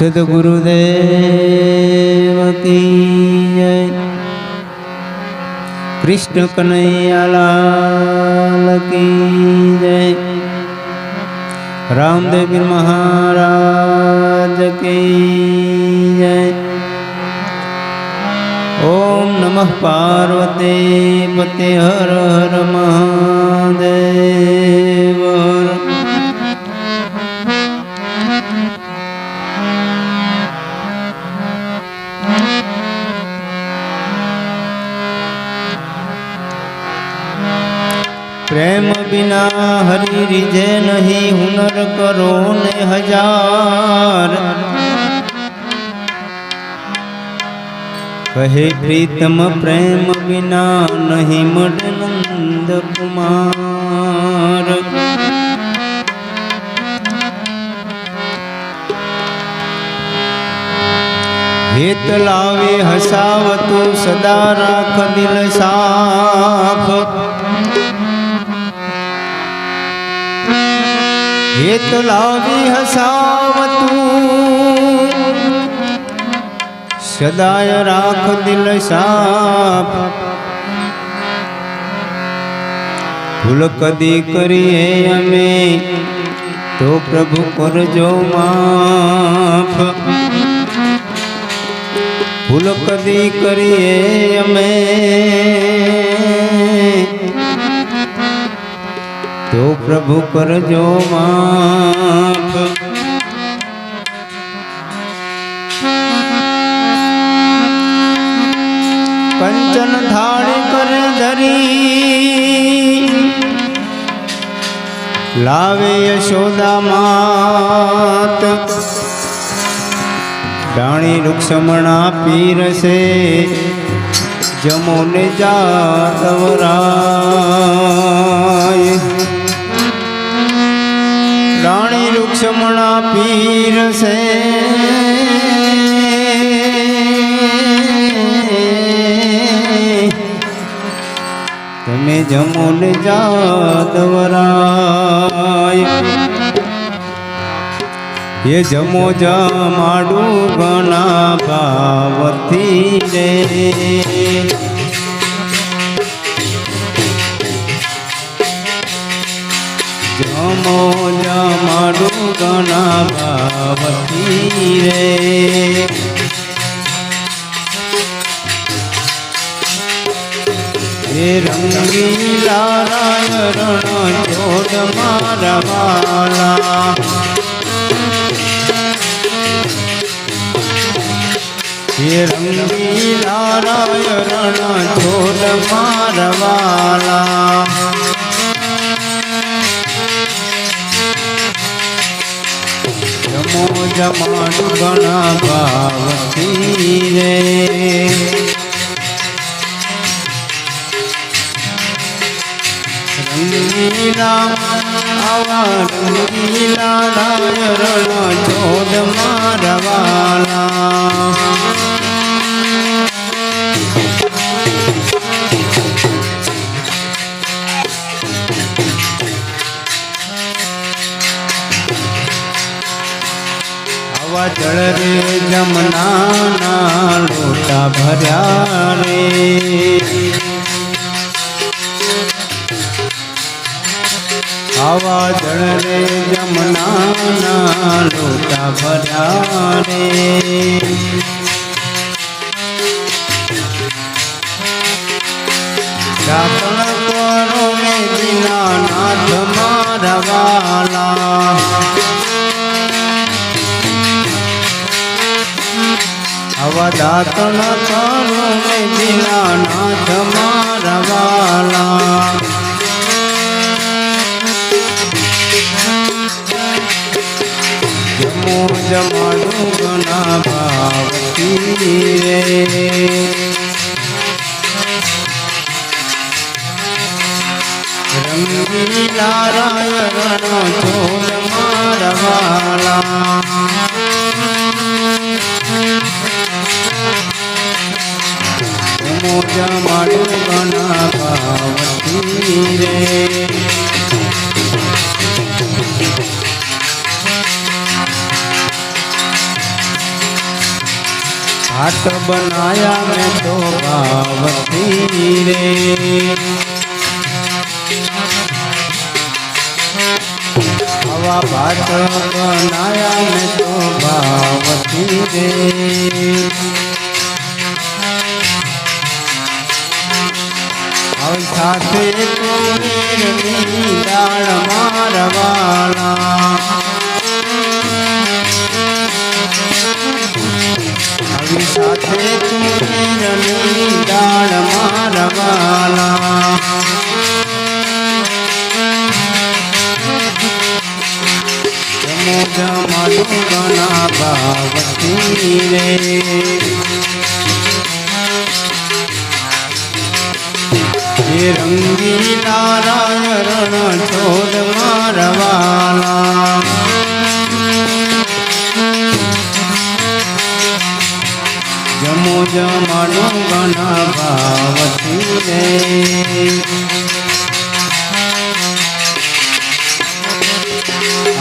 સદગુરુદેવ કી કૃષ્ણ કનૈયાલાલ કી જય રામદેવ મહારાજ કી જય ઓમ નમઃ પાર્વતી પતે હર હર મહાદેવ બિના હરી રીજે નહીં, હુનર કરો ને હજાર. કહે પ્રીતમ પ્રેમ બિના નહીં મળે નંદ કુમાર. હેત લાવે હસાવતું સદા રાખ દિલ સાફ. હેત વિહસાવ હસાવતું. સદાય રાખ દિલ સાફ. ભૂલ કદી કરીએ અમે, તો પ્રભુ કરજો માફ. ભૂલ કદી કરીએ અમે તો પ્રભુ કરજો માફ. કંચન થાળી કર ધરી. લાવે યશોદા માત. ડાણી રૂક્ષમણા પીરસે. જમોને જાતવરાય રાણી રૂક્ષમણા પીર સે. તમે જમો ને જાતવરાય એ જમો જમાડું ગણા ભાવથી રે. જમો જમાડું ભાવતી રે. હે રંગીલા રાય જોડ મારા રંગીલા રાય જોડ મારા જમો જમાડુ ઘણા ભાવથી રે. રંગીલા આવા રંગીલા રાય રણ જોડ જળ રે જમનાના લોટા ભર્યા રે. આવા જળ રે જમનાના લોટા ભર્યા રે. દાપણ કરો ને દીનાનાથ મારા વાલા દાતણ કરો ને દીનાનાથ મારા વાલા જમો ગણા ભાવતી રે રંગીલા રાય રણ છોડ મારા જમાડું ગણા પાવતી રે. હાટ બનાયા મેં તો પાવતી રે. હવા ભાટ બનાયા મેં તો ભાવતી રે. સાથે તુવેરની દાળ મારવાલા હવે સાથે તુવેરની દાળ મારવાલા જમો જમાડું ગણા ભાવતી રે હે રંગીલા રાયરણ છોડ મારવાલા જમો જમાનો ગણા ભાવતી રે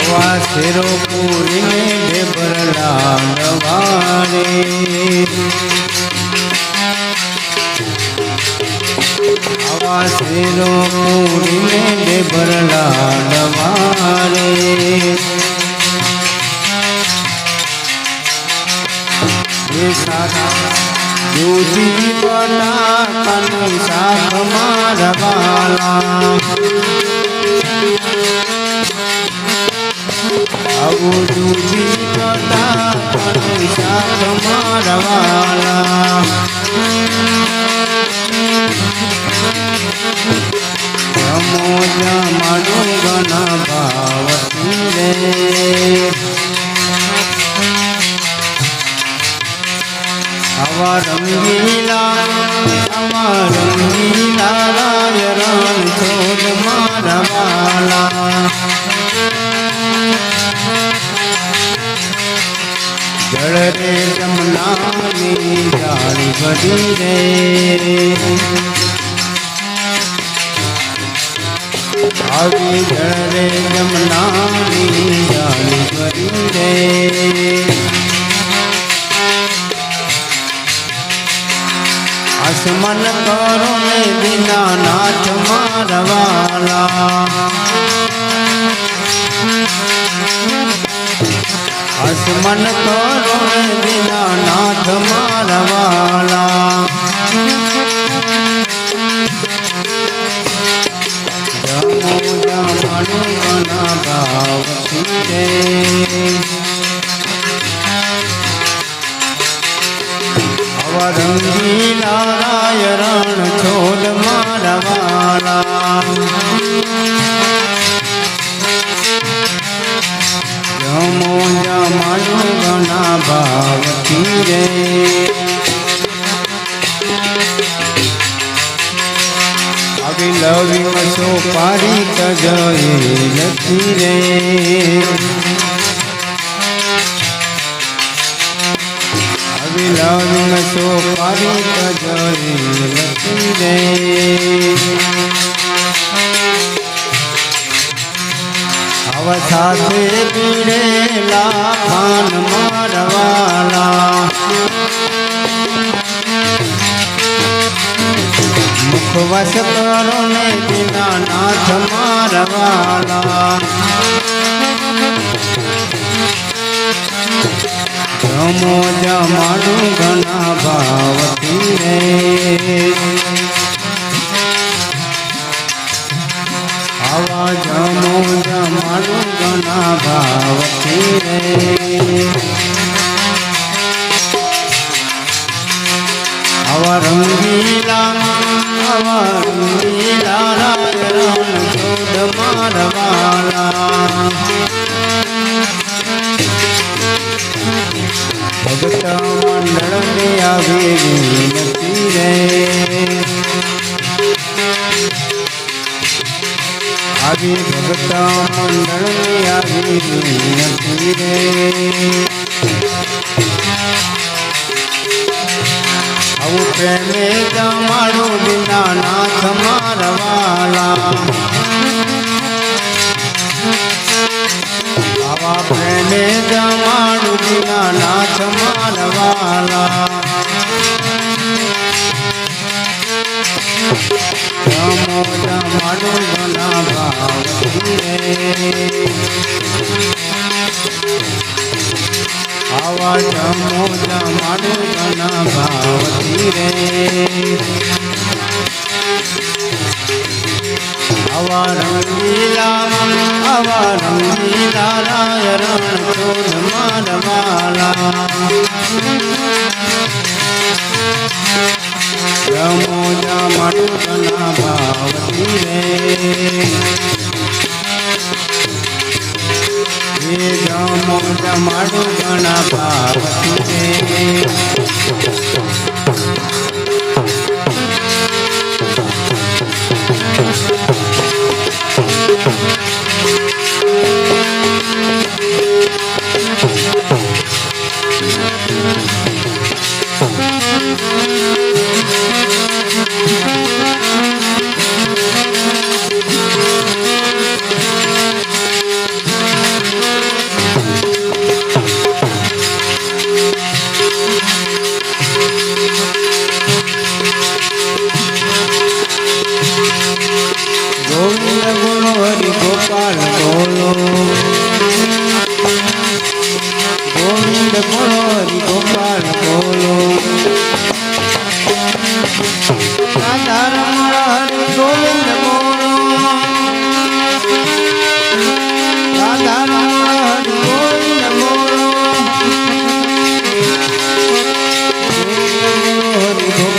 હવા શેરો પૂરીને ઢેબરલા નવારે આવા શેરો પૂરીને ભરલા મારવાલા જમો જમાડું ગણા ભાવતી રે. આવા રંગીલા આવા રંગીલા રાય રણ છોડ મારવાલા જળ રે જમનાની જાળી ભરી રે. આવી રે જમનાની જાળી ભરી રે આસમન કરો ને દીનાનાથ મારવાલા. આસમન કરો ને દીનાનાથ મારવાલા. ગણા ભાવતી રે આવા રંગીલા રાય રણ છોડ મારવાલા જમો જમાડું ગણા ભાવતી રે? લવી મસો પારી કજએ નથી રે. આવી લવિંગ સો પારી કજરી નથી રે. આવ સાથે પીડેલા ખાન મારવાલા. મુખવસ કરો ને દિના નાથ મારવાલા જમો જમાડું ઘણા ભાવતી રે આવા જમો જમાડું ઘણા ભાવતી રે આવા રંગીલા આવા રંગીલા રણ છોડ મારવાલા ભગત મંડળ ને આવી વિનતી આવી પ્રેમે તમારું વિના નાથ મારવાલા આવા પ્રેમે તમારું વિના નાથ મારવાલા રમો રમાડો ભલા ભાવ આવા જમો જમાડું ઘણા ભાવતી રે આવા રંગીલા આવા રંગીલા રાય રણ છોડ માલવાલા જમો જમાડું ઘણા ભાવતી રે મોક્ષ મારું ઘણા પાપ છે.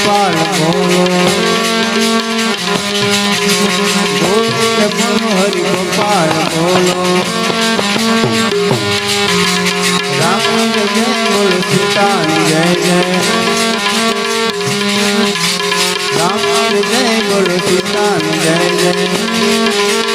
બાળકો હરિ ગોપાલ બોલો રામ જય સીતા જય જય. રામ જય બોલ સીતા જય જય.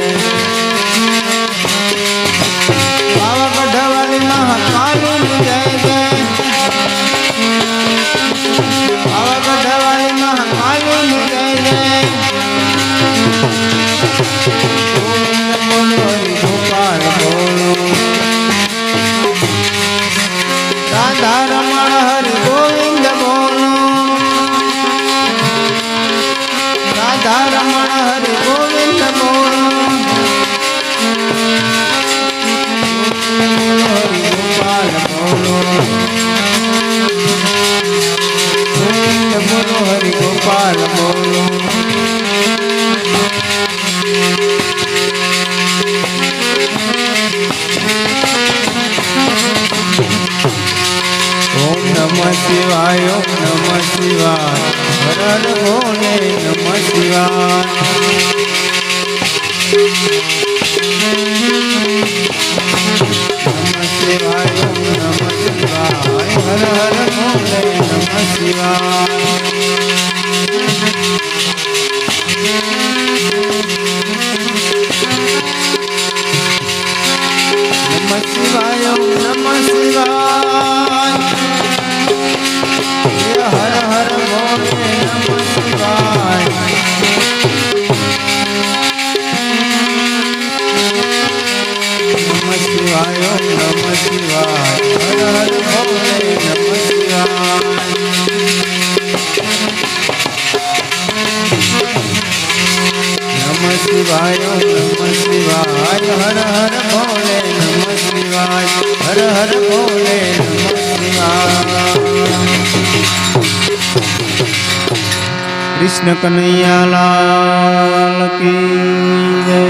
શિવાય ઓમ નમઃ શિવાય હર હર ભોલે નમઃ શિવાય નમ શિવાય ઓમ નમઃ શિવાય હર હર ભોલે નમ શિવાય હર હર ભોલે નમ શિવાય કૃષ્ણ કનૈયા લાલ જય